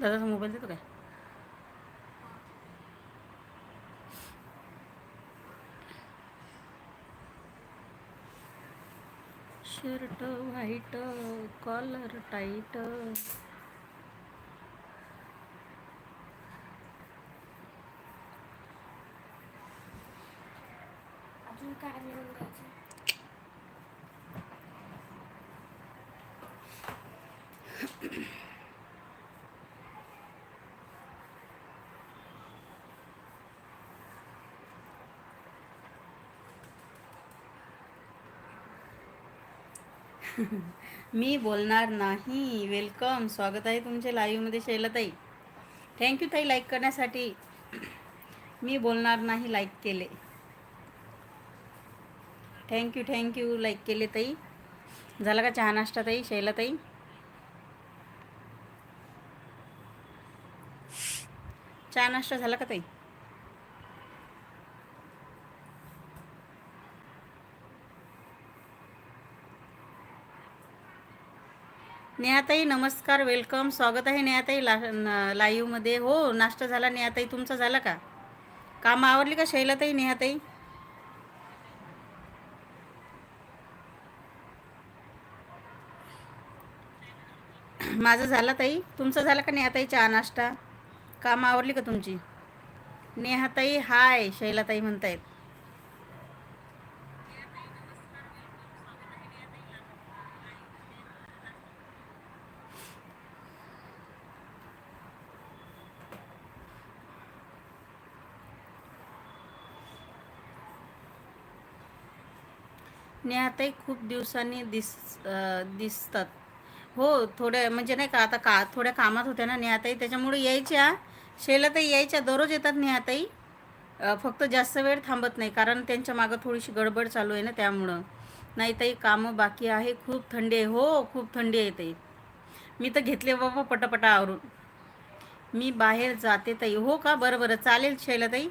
दादाचा मोबाईल देतो काय? शर्ट व्हाईट कॉलर टाईट अजून काय मिळून द्यायचं मी बोलणार नाही. वेलकम स्वागत आहे तुमचे लाईव्हमध्ये शैलताई. थँक्यू ताई लाईक करण्यासाठी. मी बोलणार नाही लाईक केले. थँक्यू थँक्यू लाईक केले ताई. झाला का चहा नाश्ता ताई शैलताई? चहा नाश्ता झाला का ताई? नेहाताई नमस्कार वेलकम स्वागत आहे नेहाताई ला लाईव्हमध्ये हो नाश्ता झाला नेहाताई तुमचा झाला का? काम आवडली का शैलाताई नेहाताई? माझं झाला ताई. तुमचं झालं का नेहाताई चहा नाश्ता? काम आवडली का तुमची? नेहाताई हाय शैलाताई म्हणतायत. नेहाताई खूप दिवसांनी दिस दिसतात. हो थोड्या म्हणजे नाही का आता का थोड्या कामात होत्या ना नेहाताई त्याच्यामुळे यायच्या शैलाताई यायच्या दररोज येतात नेहाताई फक्त जास्त वेळ थांबत नाही कारण त्यांच्या मागं थोडीशी गडबड चालू आहे ना त्यामुळं. नाही ताई कामं बाकी आहे खूप थंडी आहे. हो खूप थंडी आहे ताई मी तर घेतले बाबा पटापटा आवरून. मी बाहेर जाते ताई. हो का? बरं बरं. चालेल शैलाताई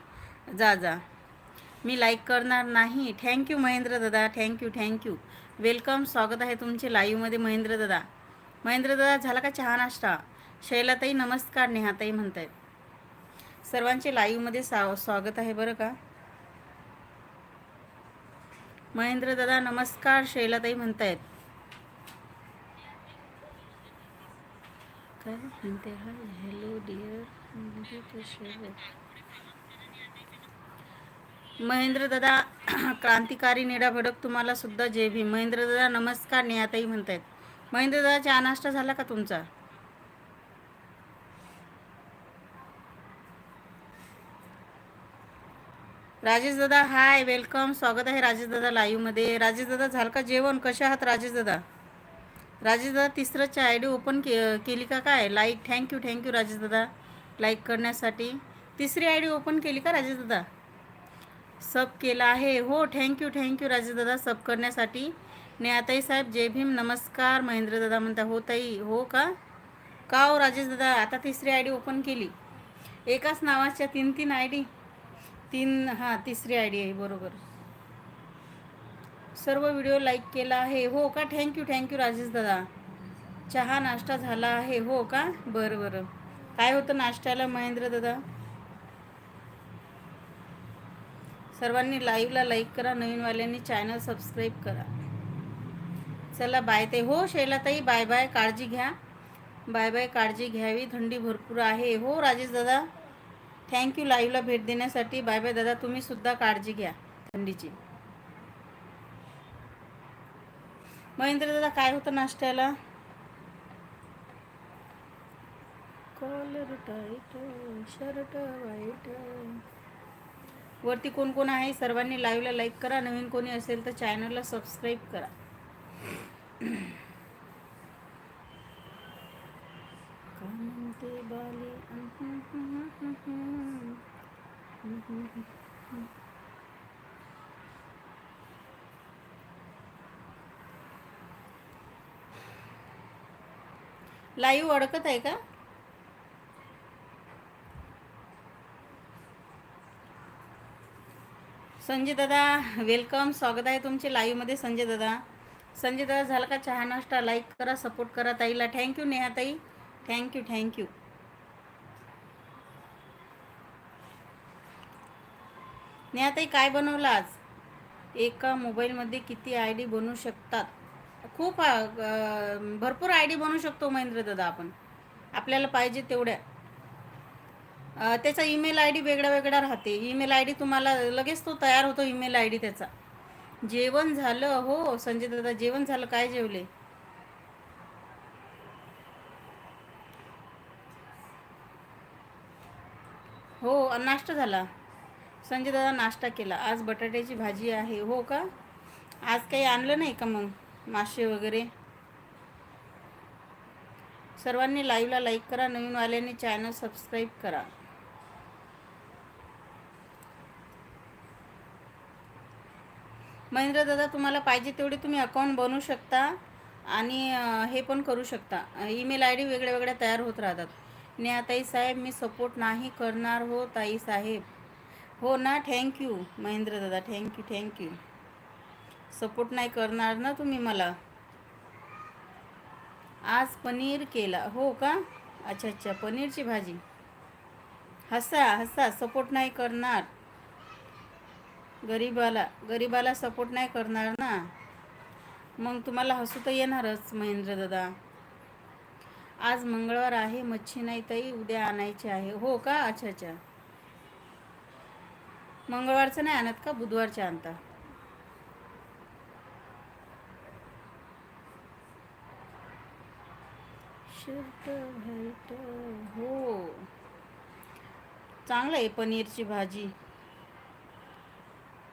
जा जा. मी लाईक करणार नाही. थँक्यू महेंद्र दादा. थँक्यू थँक्यू वेलकम स्वागत आहे तुमचे लाईव्हमध्ये महेंद्र दादा. महेंद्र दादा झाला का चहा नाश्ता? शैलाताई नमस्कार नेहाताई म्हणत आहेत सर्वांचे लाईव्हमध्ये सा स्वागत आहे बरं का? महेंद्र दादा नमस्कार शैलाताई म्हणत आहेत काय म्हणते हॅलो डिअर महेंद्र दादा क्रांतिकारी निडा भडक तुम्हाला सुद्धा जय भीम. महेंद्र दादा नमस्कार नेहाताई म्हणतायत. महेंद्र दादा चहा नाश्ता झाला का तुमचा? राजेश दादा हाय वेलकम. स्वागत आहे राजेश दादा लाईव्हमध्ये. राजेश दादा झालं का जेवण? कशा आहात राजेश दादा? राजेश दादा तिसरंच आय डी ओपन के केली का काय? लाईक थँक्यू थँक्यू राजेश दादा. लाईक करण्यासाठी. तिसरी आय डी ओपन केली का राजेश दादा? सब केला आहे. हो थँक्यू थँक्यू राजेश दादा सब करण्यासाठी. नेहाताई साहेब जय भीम नमस्कार. महेंद्र दादा म्हणता हो ताई हो का? का हो राजेश दादा आता तिसरी आय डी ओपन केली. एकाच नावाच्या तीन तीन आय डी तीन हां तिसरी आय डी आहे बरोबर. सर्व व्हिडिओ लाईक केला आहे. हो का? थँक्यू थँक्यू राजेश दादा चहा नाश्ता झाला आहे हो का? बरं बरं. काय होतं नाश्त्याला महेंद्र दादा सर्वांनी लाईव्हला लाईक करा नवीनवाल्यांनी चॅनल सबस्क्राईब करा. चला बाय ते. हो शैलाताई बाय बाय काळजी घ्या. बाय बाय काळजी घ्यावी. थंडी भरपूर आहे. हो राजेश दादा थँक्यू लाईव्हला भेट देण्यासाठी. बाय बाय दादा तुम्ही सुद्धा काळजी घ्या थंडीची. महेंद्र दादा काय होतं नाश्त्याला? कॉलर टाईट शर्ट वाईट वरती कोण कोण आहे सर्वांनी लाईव्हला लाईक करा. नवीन कोणी असेल तर चॅनलला सबस्क्राईब करा. लाईव्ह अडकत आहे का? संजय दादा वेलकम स्वागत आहे तुमचे लाईव्हमध्ये संजय दादा. संजय दादा झालं का चहा नाश्ता? लाईक करा सपोर्ट करा ताईला. थँक्यू नेहा ताई. थँक्यू थँक्यू नेहा ताई काय बनवलं आज? एका मोबाईलमध्ये किती आय डी बनवू शकतात? खूप भरपूर आय डी बनवू शकतो महेंद्र दादा आपण. आपल्याला पाहिजे तेवढ्या. त्याचा ईमेल आय डी वेगळा वेगळा राहते. ईमेल आय डी तुम्हाला लगेच तो तयार होतो ईमेल आय डी त्याचा. जेवण झालं हो संजय दादा जेवण झालं काय जेवले? हो नाश्ता झाला. संजय दादा नाश्ता केला. आज बटाट्याची भाजी आहे हो का? आज काही आणलं नाही का मग? मासे वगैरे? सर्वांनी लाईव्हला लाईक करा नवीन वाल्यांनी चॅनल सबस्क्राईब करा. महेंद्र दादा तुम्हाला पाहिजे तेवढे तुम्ही अकाउंट बनवू शकता आणि हे पण करू शकता. ईमेल आय डी वेगळ्या वेगळ्या तयार होत राहतात. नेहाताई साहेब मी सपोर्ट नाही करणार हो ताई साहेब. हो ना थँक्यू महेंद्र दादा थँक्यू थँक्यू सपोर्ट नाही करणार ना तुम्ही मला. आज पनीर केला हो का? अच्छा अच्छा पनीरची भाजी. हसा हसा सपोर्ट नाही करणार. गरीबाला गरीबाला सपोर्ट नाही करणार ना. मग तुम्हाला हसू तर येणारच महेंद्र दादा. आज मंगळवार आहे मच्छी नाही ताई उद्या आणायची आहे. हो का? अच्छा अच्छा. मंगळवारचं नाही आणत का? बुधवारच्या आणता. शर्ट हो. चांगलं आहे पनीरची भाजी.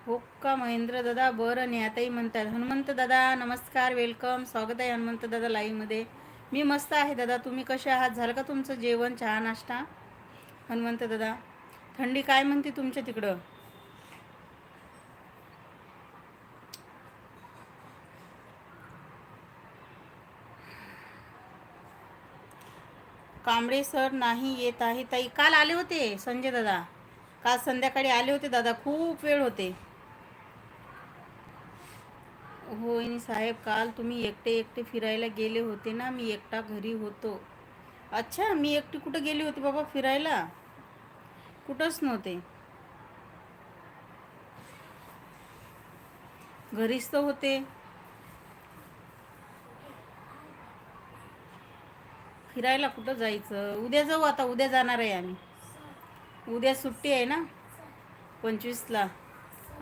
हो का महेंद्र दादा बरं नेहाताई म्हणतात. हनुमंत दादा नमस्कार वेलकम स्वागत आहे हनुमंत दादा लाईव्हमध्ये मी मस्त आहे दादा. तुम्ही कसे आहात? झालं का तुमचं जेवण चहा नाश्ता? हनुमंत दादा थंडी काय म्हणते तुमच्या तिकडं? कांबळे सर नाही येत आहे. ताई काल आले होते संजय दादा. काल संध्याकाळी आले होते दादा. खूप वेळ होते. होय साहेब काल तुम्ही एकटे एकटे फिरायला गेले होते ना मी एकटा घरी होतो. अच्छा मी एकटी कुठं गेली होती बाबा फिरायला? कुठंच नव्हते. घरीच तर होते. फिरायला कुठं जायचं? उद्या जाऊ आता उद्या जाणार आहे आम्ही. उद्या सुट्टी आहे ना? पंचवीसला.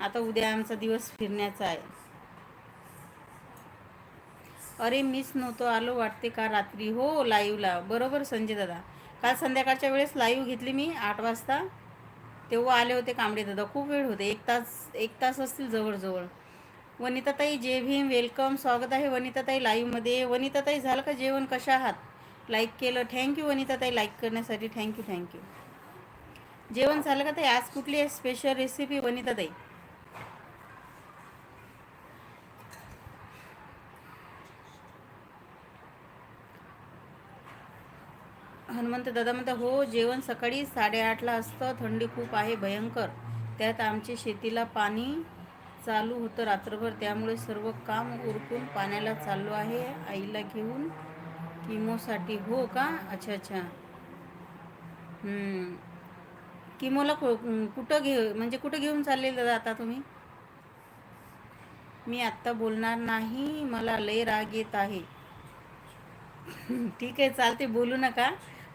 आता उद्या आमचा दिवस फिरण्याचा आहे. अरे मीच नव्हतो आलो वाटते का रात्री? हो लाईव्हला बरोबर संजय दादा. काल संध्याकाळच्या वेळेस लाईव्ह घेतली मी आठ वाजता. तेव्हा आले होते कांबळे दादा. खूप वेळ होते. एक तास एक तास असतील जवळजवळ. वनिताताई जे भीम वेलकम. स्वागत आहे वनिताताई लाईव्हमध्ये. वनिताताई झालं का जेवण? कशा आहात? लाईक केलं. थँक्यू वनिताताई लाईक करण्यासाठी. थँक्यू थँक्यू जेवण झालं का ताई? आज कुठली आहे स्पेशल रेसिपी वनिताताई? म्हणते दादा म्हणता हो जेवण सकाळी साडेआठला असतं थंडी खूप आहे भयंकर. त्यात आमची शेतीला पाणी चालू होतं रात्रभर. त्यामुळे सर्व काम उरकून पाण्याला चाललो आहे. आईला घेऊन किमोसाठी. हो का? अच्छा अच्छा. किमोला कु- कुठं घे म्हणजे कुठं घेऊन चालले दादा आता तुम्ही? मी आत्ता बोलणार नाही. मला लय राग येत आहे. ठीक आहे चालते. बोलू नका.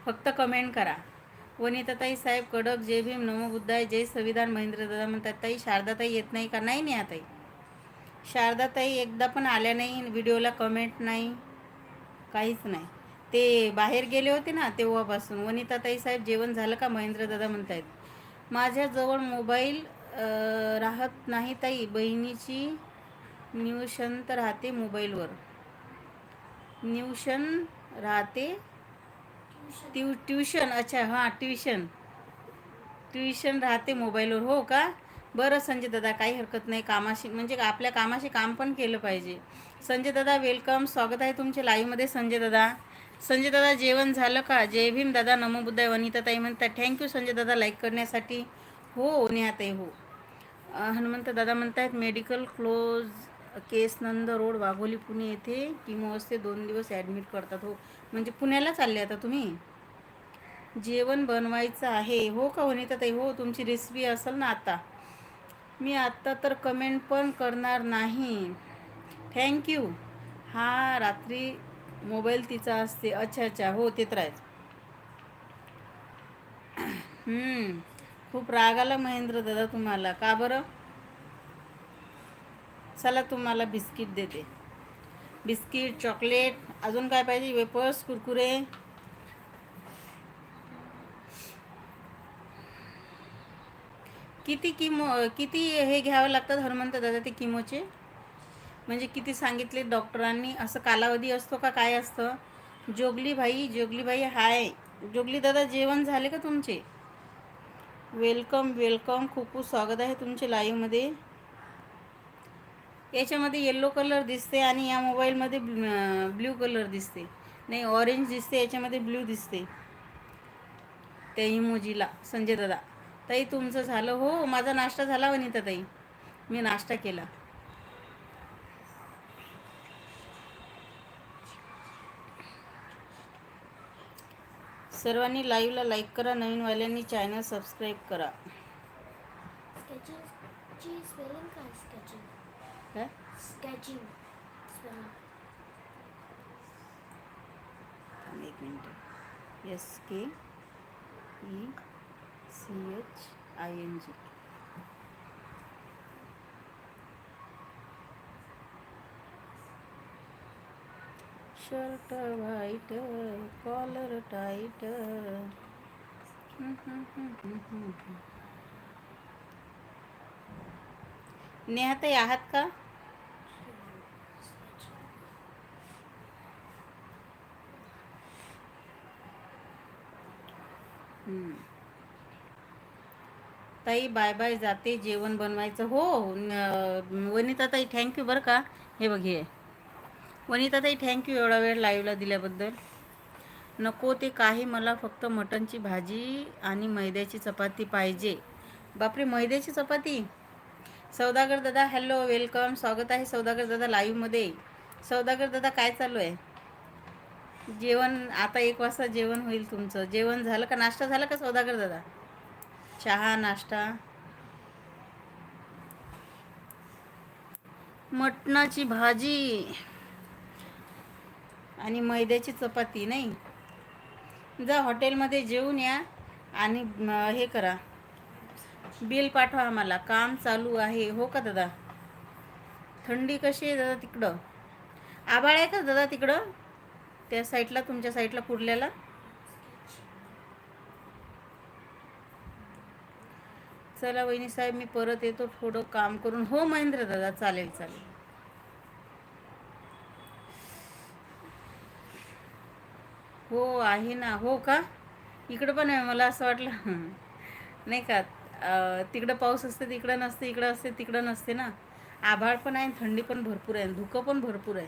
फक्त कमेंट करा. वनिताताई साहेब कडक जय भीम नमो बुद्धाय जय संविधान महेंद्र दादा म्हणतात ताई शारदाताई येत नाही का? नाही नाही ताई. शारदाताई एकदा पण आल्या नाही व्हिडिओला कमेंट नाही. काहीच नाही. ते बाहेर गेले होते ना तेव्हापासून. वनिताताई साहेब जेवण झालं का? महेंद्र दादा म्हणतायत माझ्याजवळ मोबाईल राहत नाही ताई बहिणीची न्यूशंत राहते मोबाईलवर. न्यूशन राहते ट्यू ट्युशन अच्छा हां ट्युशन ट्युशन राहते मोबाईलवर हो का? बरं संजय दादा काही हरकत नाही कामाशी म्हणजे आपल्या कामाशी काम पण केलं पाहिजे. संजय दादा वेलकम स्वागत आहे तुमचे लाईव्हमध्ये संजय दादा. संजय दादा जेवण झालं का? जय भीम दादा नमो बुद्धाय वनिताताई म्हणतात थँक्यू संजय दादा लाईक करण्यासाठी. हो नेहाताई हो. हनुमंत दादा म्हणतात मेडिकल क्लोज केस नंद रोड वाघोली पुणे येथे. किमो असते दोन दिवस ॲडमिट करतात. हो. म्हणजे पुण्याला चालले आता तुम्ही? जेवण बनवायचं आहे. हो का वनिता ताई हो तुमची रेसिपी असेल ना आता. मी आत्ता तर कमेंट पण करणार नाही. थँक्यू हा रात्री मोबाईल तिचा असते. अच्छा अच्छा. हो ते तर आहेच. खूप राग आला महेंद्र दादा तुम्हाला. का बरं? चला तुम्हाला बिस्किट देते. बिस्किट चॉकलेट अजून काय पाहिजे? वेपर्स कुरकुरे. किती किमो किती हे घ्यावं लागतात हनुमंत दादा ते किमोचे? म्हणजे किती सांगितले डॉक्टरांनी? असं कालावधी असतो का? काय असतं? जोगली भाई जोगली भाई हाय. जोगली दादा जेवण झाले का तुमचे? Welcome welcome. खूप खूप स्वागत आहे तुमचे लाईव्हमध्ये याच्यामध्ये येल्लो कलर दिसते आणि या मोबाईलमध्ये ब्ल्यू कलर दिसते. नाही ऑरेंज दिसते याच्यामध्ये ब्ल्यू दिसते. त्या इमोजीला संजय दादा. ताई तुमचं झालं हो? माझा नाश्ता झाला वनिता ताई? मी नाश्ता केला. सर्वांनी लाईव्हला लाईक करा नवीनवाल्यांनी चॅनल सबस्क्राईब करा. स्केचिंग एक minute S K E C H I N G shirt white collar tight नेहाताई आहात का? ताई बाय बाय जाते जेवण बनवायचं. हो वनिता ताई थँक्यू बरं का. हे बघ हे. वनिता ताई थँक्यू एवढा वेळ लाईव्हला दिल्याबद्दल. नको ते काही मला फक्त मटणची भाजी आणि मैद्याची चपाती पाहिजे. बापरे मैद्याची चपाती? सौदागर दादा हॅलो वेलकम स्वागत आहे सौदागर दादा लाईव्हमध्ये सौदागर दादा काय चालू आहे? जेवण आता एक वाजता जेवण होईल तुमचं. जेवण झालं का? नाश्ता झाला का सौदागर दादा? चहा नाश्ता? मटणाची भाजी आणि मैद्याची चपाती नाही? जा हॉटेलमध्ये जेवून या आणि हे करा. बिल पाठवा आम्हाला. काम चालू आहे. हो का दादा? थंडी कशी आहे दादा तिकडं? आभाळ आहे का दादा तिकडं? त्या साईडला तुमच्या साईडला पुरल्याला चला वहिनी साहेब मी परत येतो थोडं काम करून. हो महेंद्र दादा चालेल चालेल. हो आहे ना. हो का? इकडं पण आहे मला असं वाटलं. नाही का? तिकडं पाऊस असते तिकडं नसते इकडं असते तिकडं नसते ना. आभाळ पण आहे थंडी पण भरपूर आहे धुकं पण भरपूर आहे.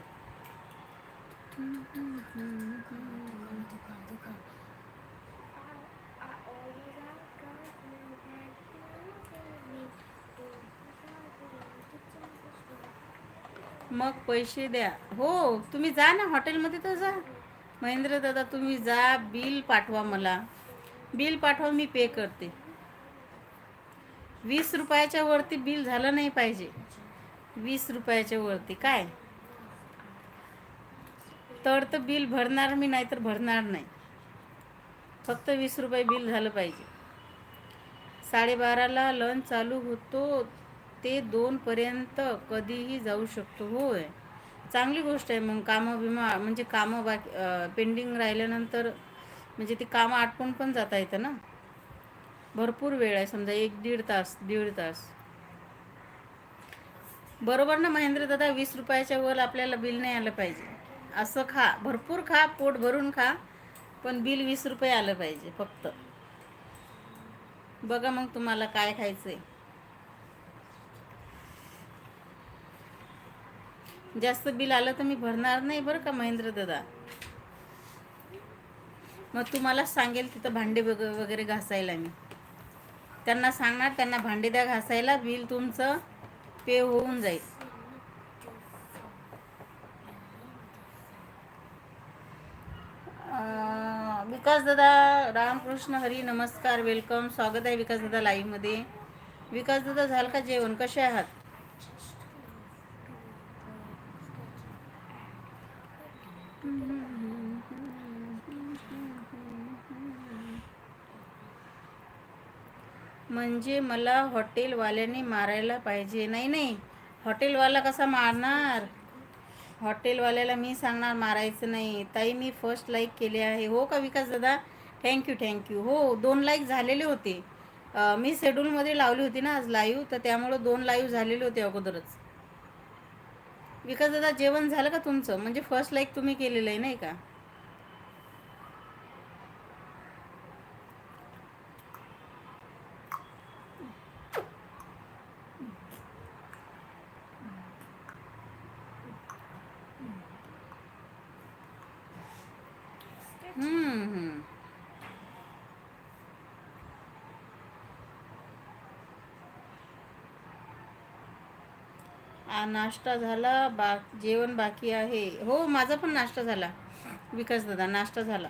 मग पैसे द्या. हो तुम्ही जा ना हॉटेलमध्ये तर जा. महेंद्र दादा तुम्ही जा बिल पाठवा मला. बिल पाठवा मी पे करते. वीस रुपयाच्या वरती बिल झालं नाही पाहिजे. वीस रुपयाच्या वरती काय? तर तर बिल भरणार मी नाही तर भरणार नाही. फक्त वीस रुपये बिल झालं पाहिजे. साडेबाराला लंच चालू होतो ते दोनपर्यंत कधीही जाऊ शकतो होय. चांगली गोष्ट आहे मग कामं बिमा म्हणजे कामं बाकी पेंडिंग राहिल्यानंतर म्हणजे ती कामं आटपून पण जाता येतं ना. भरपूर वेळ आहे समजा एक दीड तास दीड तास. बरोबर ना महेंद्र दादा वीस रुपयाच्या वर आपल्याला बिल नाही आलं पाहिजे. असं खा भरपूर खा पोट भरून खा पण बिल वीस रुपये आलं पाहिजे फक्त. बघा मग तुम्हाला काय खायचंय. जास्त बिल आलं तर मी भरणार नाही बरं का महेंद्र दादा. मग तुम्हाला सांगेल तिथं भांडे वगैरे घासायला मी. त्यांना सांगणार त्यांना भांडे द्या घासायला बिल तुमचं पे होऊन जाईल. विकास दादा रामकृष्ण हरी नमस्कार वेलकम स्वागत आहे विकास दादा लाईव्हमध्ये विकास दादा झालं का जेवण? कसे आहात? म्हणजे मला हॉटेलवाल्याने मारायला पाहिजे. नाही नाही. हॉटेलवाला कसा मारणार? हॉटेलवाल्याला मी सांगणार मारायचं नाही. ताई मी फर्स्ट लाईक केले आहे. हो का विकास दादा? थँक्यू थँक्यू हो दोन लाईक झालेले होते. मी शेड्यूलमध्ये लावली होती ना आज लाईव्ह तर त्यामुळं दोन लाईव्ह झालेले होते अगोदरच. विकास दादा जेवण झालं का तुमचं? म्हणजे फर्स्ट लाईक तुम्ही केलेलं आहे नाही का? हम्म, हम्म. नाश्ता झाला बा जेवण बाकी आहे हो माझा पण नाश्ता झाला विकास दादा नाश्ता झाला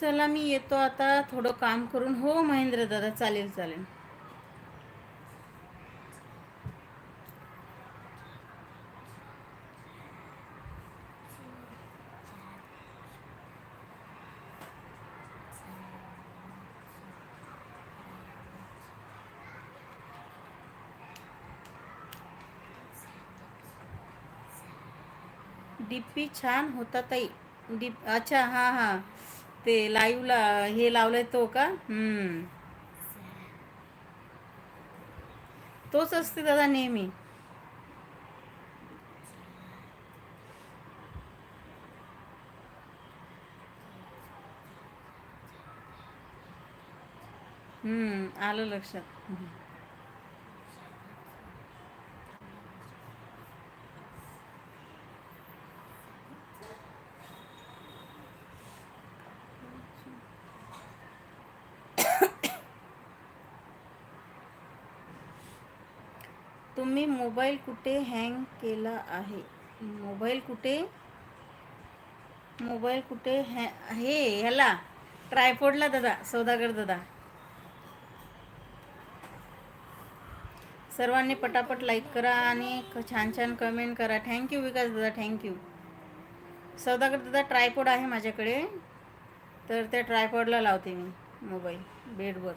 चला मी येतो आता. थोडं काम करून. हो महेंद्र दादा चालेल चालेल. डीपी छान होता ताई. डीप अच्छा हां हां. ते लाईव्हला हे लावलंय तो का? हम्म. तोच असते दादा नेहमी. हम्म आलं लक्षात. तुम्ही मोबाईल कुठे हँग केला आहे? मोबाईल कुठे? मोबाईल कुठे हॅ हे ह्याला. ट्रायपॉडला दादा. सौदागर दादा. सर्वांनी पटापट लाईक करा आणि क- छान छान कमेंट करा थँक्यू विकास दादा. थँक्यू सौदागर दादा ट्रायपॉड आहे माझ्याकडे. तर त्या ट्रायपॉडला लावते मी मोबाईल. बेडवर.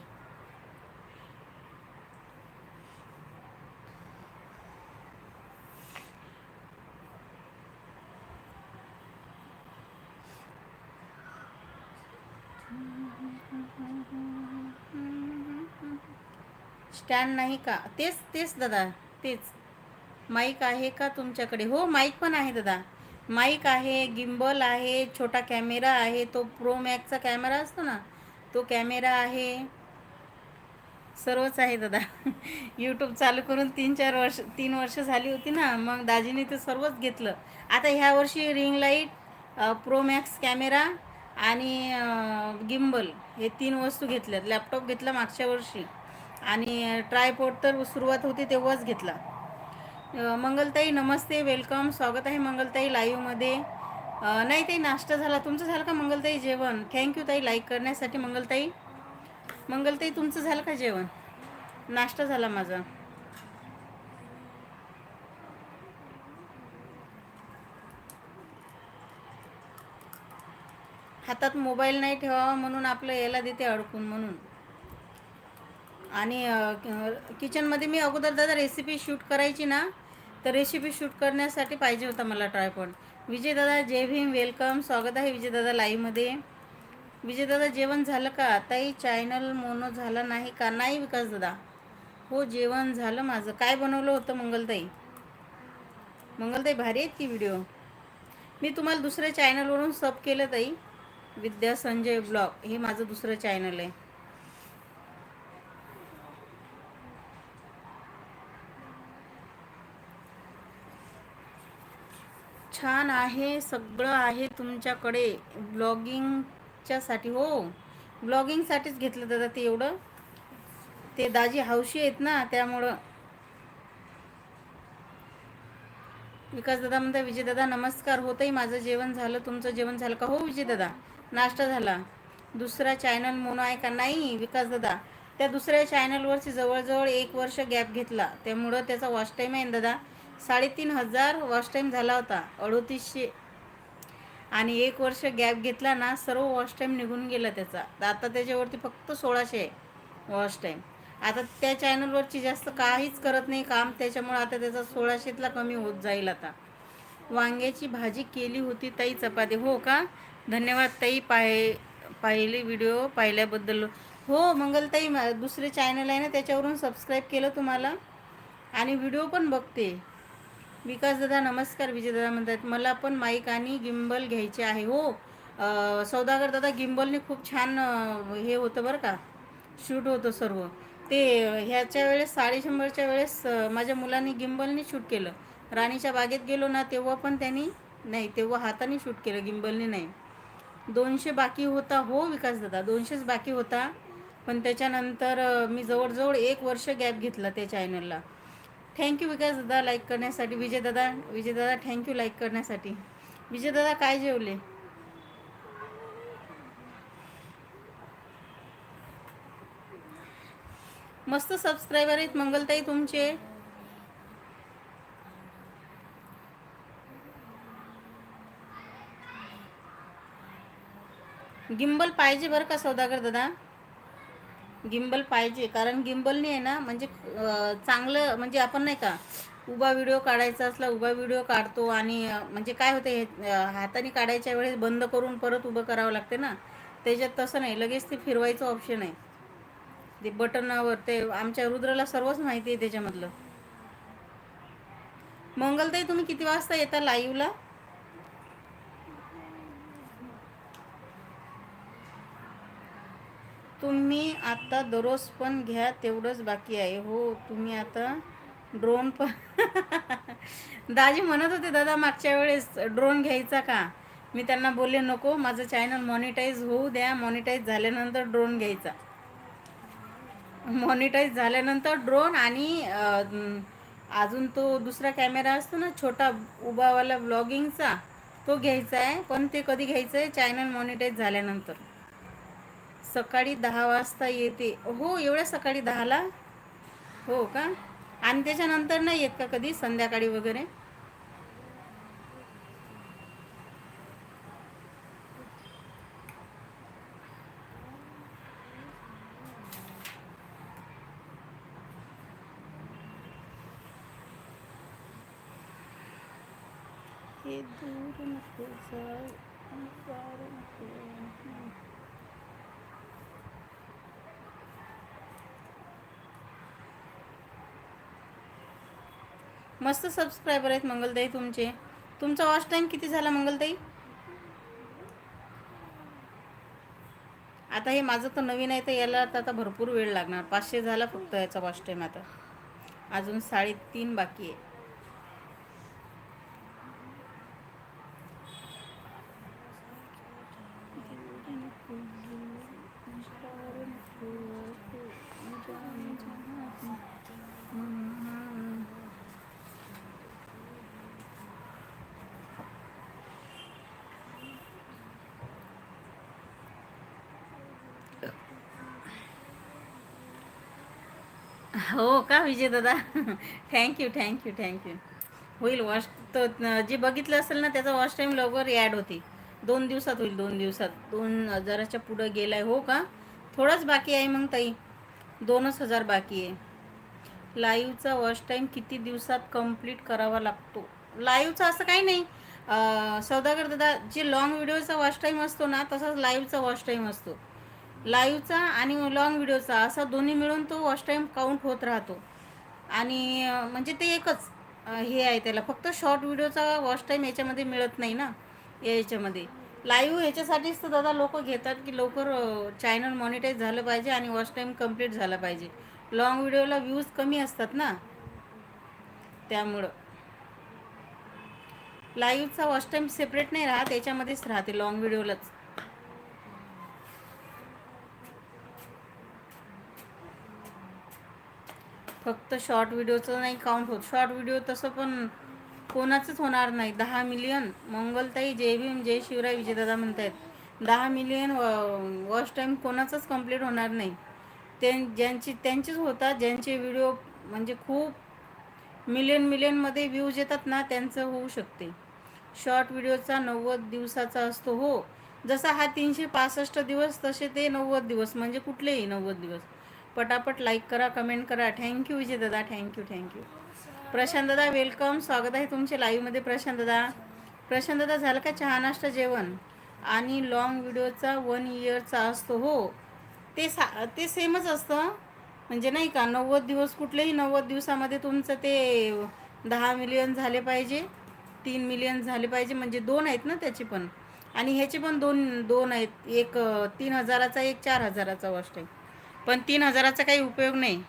स्टँड नाही का? तेच तेच दादा तेच. माईक आहे का तुमच्याकडे? हो माईक पण आहे दादा. माईक आहे गिम्बल आहे छोटा कॅमेरा आहे तो प्रो मॅक्सचा कॅमेरा असतो ना तो कॅमेरा आहे. सर्वच आहे दादा. यूट्यूब चालू करून तीन चार वर्ष तीन वर्ष झाली होती ना मग दाजीने ते सर्वच घेतलं. आता ह्या वर्षी ring light pro max camera आणि गिम्बल हे तीन वस्तू घेतल्यात. लॅपटॉप घेतला मागच्या वर्षी. आणि ट्रायपोर्ट तर सुरुवात होती तेव्हाच घेतला. मंगलताई नमस्ते वेलकम स्वागत आहे मंगलताई लाईव्हमध्ये. नाही ताई नाश्ता झाला. तुमचं झालं का मंगलताई जेवण? थँक्यू ताई लाईक करण्यासाठी मंगलताई. मंगलताई तुमचं झालं का जेवण? नाश्ता झाला माझा. हातात मोबाईल नाही ठेवावा म्हणून आपलं याला देते अडकून म्हणून. आणि किचनमध्ये मी अगोदर दादा रेसिपी शूट करायची ना तर रेसिपी शूट करण्यासाठी पाहिजे होता मला ट्रायपॉड विजयदादा जय भीम वेलकम स्वागत आहे विजयदादा लाईव्हमध्ये जेवण झालं का? ताई चॅनल मोनो झाला नाही का? नाही विकास दादा. हो जेवण झालं माझं. काय बनवलं होतं मंगलताई? मंगलताई भारी आहेत की व्हिडिओ मी तुम्हाला दुसऱ्या चॅनलवरून सब केलं ताई. विद्या संजय ब्लॉग हे माझं दुसरं चॅनल आहे. छान आहे सगळं आहे तुमच्याकडे. ब्लॉगिंगच्यासाठी हो. ब्लॉगिंगसाठीच घेतलं दादा ते एवढं. ते दाजी हौशी आहेत ना त्यामुळं. विकास दादा म्हणता विजय दादा नमस्कार. होतही माझं जेवण झालं. तुमचं जेवण झालं का? हो विजय दादा. नाश्ता झाला. दुसरा चॅनल मोनो आहे का? नाही विकास दादा. त्या दुसऱ्या चॅनलवरची जवळजवळ एक वर्ष गॅप घेतला. त्यामुळं त्याचा वॉच टाईम आहे ना दादा. साडेतीन हजार वॉच टाईम झाला होता अडोतीसशे. आणि एक वर्ष गॅप घेतला ना सर्व वॉच टाईम निघून गेला त्याचा. तर आता त्याच्यावरती फक्त सोळाशे आहे वॉच टाईम आता त्या चॅनलवरची जास्त काहीच करत नाही काम त्याच्यामुळे आता त्याचा सोळाशेतला कमी होत जाईल आता. वांग्याची भाजी केली होती ताई चपाती. हो का? धन्यवाद ताई पाय पाहिली व्हिडिओ पाहिल्याबद्दल. हो मंगलताई मा- दुसरे चॅनल आहे ना त्याच्यावरून सबस्क्राईब केलं तुम्हाला. आणि व्हिडिओ पण बघते. विकास दादा नमस्कार. विजय दादा म्हणतात मला पण माईक आणि गिम्बल घ्यायचे आहे हो. सौदागर दादा गिम्बलने खूप छान हे होतं बरं का शूट होतं सर्व. ते ह्याच्या वेळेस साडेशंभरच्या वेळेस माझ्या मुलांनी गिम्बलने शूट केलं. राणीच्या बागेत गेलो ना तेव्हा पण त्यांनी नाही तेव्हा हाताने शूट केलं गिम्बलने नाही. दोनशे बाकी होता हो विकास दादा दोनशेच बाकी होता. पण त्याच्यानंतर मी जवळजवळ एक वर्ष गॅप घेतला त्या चॅनलला थँक्यू विकास दादा लाईक करण्यासाठी. विजय दादा विजय दादा थँक्यू लाईक करण्यासाठी. विजय दादा काय जेवले? मस्त सबस्क्रायबर आहेत मंगलताई तुमचे. गिम्बल पाहिजे बरं का सौदागर दादा? गिम्बल पाहिजे. कारण गिम्बलने आहे ना म्हणजे चांगलं म्हणजे आपण नाही का उभा व्हिडिओ काढायचा असला उभा व्हिडिओ काढतो आणि म्हणजे काय होते हाताने काढायच्या वेळेस बंद करून परत उभं करावं लागते ना. त्याच्यात तसं नाही लगेच ते फिरवायचं ऑप्शन आहे ते बटनावर ते आमच्या रुद्राला सर्वच माहिती आहे त्याच्यामधलं. मंगलताई तुम्ही किती वाजता येता लाईव्हला तुम्ही आता दररोज पण घ्या तेवढंच बाकी आहे. हो तुम्ही आता ड्रोन पण दाजी म्हणत होते दादा मागच्या वेळेस ड्रोन घ्यायचा का? मी त्यांना बोलले नको माझं चॅनल मॉनिटाईज होऊ द्या. मॉनिटाईज झाल्यानंतर ड्रोन घ्यायचा. मॉनिटाईज झाल्यानंतर ड्रोन आणि अजून तो दुसरा कॅमेरा असतो ना छोटा उभावाला ब्लॉगिंगचा तो घ्यायचा आहे. पण ते कधी घ्यायचं आहे? चॅनल मॉनिटाईज झाल्यानंतर. सकाळी दहा वाजता येते. हो एवढ्या सकाळी दहाला? हो का? आणि त्याच्यानंतर नाही येत का कधी? संध्याकाळी वगैरे? हे दूर नको जाऊ, अंधार नको. मस्त सबस्क्रायबर आहेत मंगलताई तुमचे. तुमचा वॉच टाईम किती झाला मंगलताई आता हे माझं तर नवीन आहे तर याला आता आता भरपूर वेळ लागणार. पाचशे झाला फक्त याचा वॉच टाईम आता. अजून साडेतीन बाकी आहे हो का विजय दादा. Thank you thank you thank you होईल वॉश तर जे बघितलं असेल ना त्याचा वॉश टाईम लवकर ॲड होते. दोन दिवसात होईल दोन दिवसात. दोन हजाराच्या पुढं गेलाय हो का? थोडंच बाकी आहे मग ताई. दोनच हजार बाकी आहे. लाईव्हचा वॉच टाईम किती दिवसात कंप्लीट करावा लागतो? लाईव्हचा असं काही नाही. सौदागर दादा जे लॉंग व्हिडिओचा वॉच टाईम असतो ना तसाच लाईव्हचा वॉच टाईम असतो. लाईव्हचा आणि लॉंग व्हिडिओचा असा दोन्ही मिळून तो वॉच टाईम काउंट होत राहतो. आणि म्हणजे ते एकच हे आहे त्याला. फक्त शॉर्ट व्हिडिओचा वॉच टाईम याच्यामध्ये मिळत नाही ना या याच्यामध्ये. लाईव्ह ह्याच्यासाठीच तर दादा लोक घेतात की लवकर चॅनल मॉनिटाईज झालं पाहिजे आणि वॉच टाईम कंप्लीट झाला पाहिजे. लॉंग व्हिडिओला व्ह्यूज कमी असतात ना. त्यामुळं. लाईव्हचा वॉच टाईम सेपरेट नाही राहत याच्यामध्येच राहते लॉंग व्हिडिओलाच फक्त शॉर्ट व्हिडिओचं नाही काउंट होत. शॉर्ट व्हिडिओ तसं पण कोणाचंच होणार नाही. दहा मिलियन मंगलताई जय भीम जय शिवराय विजयदादा म्हणतायत. दहा मिलियन वॉच टाईम कोणाचंच कंप्लीट होणार नाही. ते ज्यांची त्यांचेच होतात. ज्यांचे व्हिडिओ म्हणजे खूप मिलियन मिलियनमध्ये व्ह्यूज येतात ना त्यांचं होऊ शकते. शॉर्ट व्हिडिओचा नव्वद दिवसाचा असतो. हो. जसा हा तीनशे पासष्ट दिवस तसे ते नव्वद दिवस. म्हणजे कुठलेही नव्वद दिवस. पटापट लाईक करा कमेंट करा. थँक्यू विजय दादा. थँक्यू थँक्यू प्रशांत दादा वेलकम स्वागत आहे तुमचे लाईव्हमध्ये प्रशांत दादा. प्रशांत दादा झालं का चहा नाश्ता जेवण? आणि लॉंग व्हिडिओचा वन इयरचा असतो हो. ते सा ते सेमच असतं म्हणजे नाही का नव्वद दिवस कुठलेही नव्वद दिवसामध्ये तुमचं ते दहा मिलियन झाले पाहिजे तीन मिलियन झाले पाहिजे म्हणजे दोन आहेत ना त्याचे पण. आणि ह्याचे पण दोन दोन आहेत. एक तीन हजाराचा एक चार हजाराचा वॉस्ट आहे पण तीन हजाराचा काही उपयोग नाही.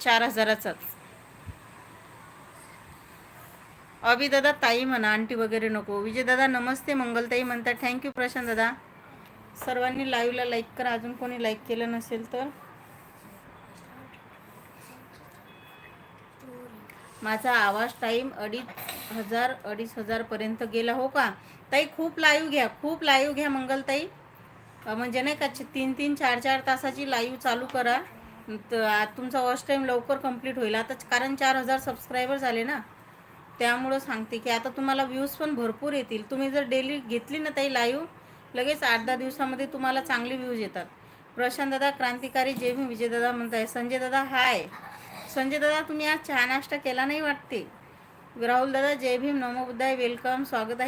चार हजाराचाच. अभि दादा ताई म्हणा आंटी वगैरे नको. विजय दादा नमस्ते मंगलताई म्हणतात थँक्यू प्रशांत दादा. सर्वांनी लाईव्हला लाईक करा. अजून कोणी लाईक केलं नसेल तर. माझा आवाज टाईम अडीच हजार अडीच हजारपर्यंत गेला हो का? ताई खूप लाईव्ह घ्या खूप लाईव्ह घ्या मंगलताई. म्हणजे नाही का तीन तीन चार चार तासाची लाईव्ह चालू करा. तर तुमचा वॉच टाईम लवकर कंप्लीट होईल. आता कारण चार हजार सबस्क्रायबर झाले ना त्यामुळं सांगते की आता तुम्हाला व्ह्यूज पण भरपूर येतील. तुम्ही जर डेली घेतली ना ताई लाईव्ह लगेच आठ दहा दिवसामध्ये तुम्हाला चांगले व्ह्यूज येतात. प्रशांत दादा क्रांतिकारी जे भीम विजयदादा म्हणताय. संजय दादा हाय संजय दादा तुम्ही आज चहा नाश्ता केला नाही वाटते? राहुल दादा जय भीम नमो बुद्धाय वेलकम स्वागत आहे.